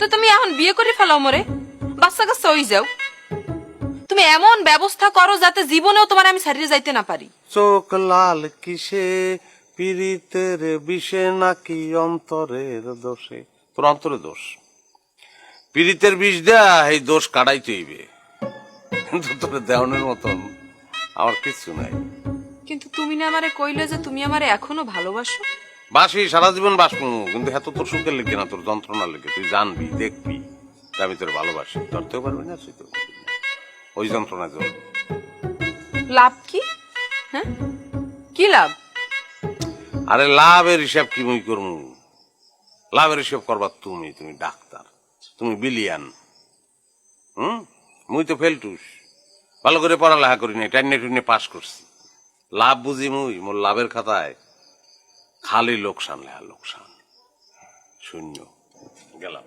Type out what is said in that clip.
তো তুমি এখন বিয়ে করে ফেলাও মরে। বাচ্চা কাচ্চা হয়ে যাও। তুমি এমন ব্যবস্থা করো যাতে জীবনেও তোমার আমি ছাড়িয়ে যাইতে না পারি। চোখ লাল কিসে? পীড়িতের বিষে নাকি অন্তরের দোষে? তোর অন্তরে দোষ। পীড়িতের বিষ দেয়া এই দোষ কাটাইতে হইবে। কিন্তু তোর দেওয়ানের মতন আমার কিছু নাই। কিন্তু তুমি না আমারে কইলে যে তুমি আমারে এখনও ভালোবাসো? বাসি সারা জীবন বাসমু কিন্তু এত তোর সুখের লেগে না তোর যন্ত্রণা লেগে। তুই জানবি দেখবি আমি তোর ভালোবাসি। ধরতেও পারবি না সইতেও পারবি না। ওই যন্ত্রণা জ্বলবে লাভ কি? হ্যাঁ? কি লাভ? আরে লাভের হিসাব কি মুই করমু? লাভের হিসাব করবার তুমি তুমি ডাক্তার। তুমি বিলিয়ান। হুম? মুই তো ফেলটুস। ভালো করে পড়ালেখা করি নাই টাইনে টুইনে পাস করছি। লাভ বুঝি মুই মোর লাভের খাতায়। খালি লোকসান লেখা লোকসান। শূন্য। গেলাম।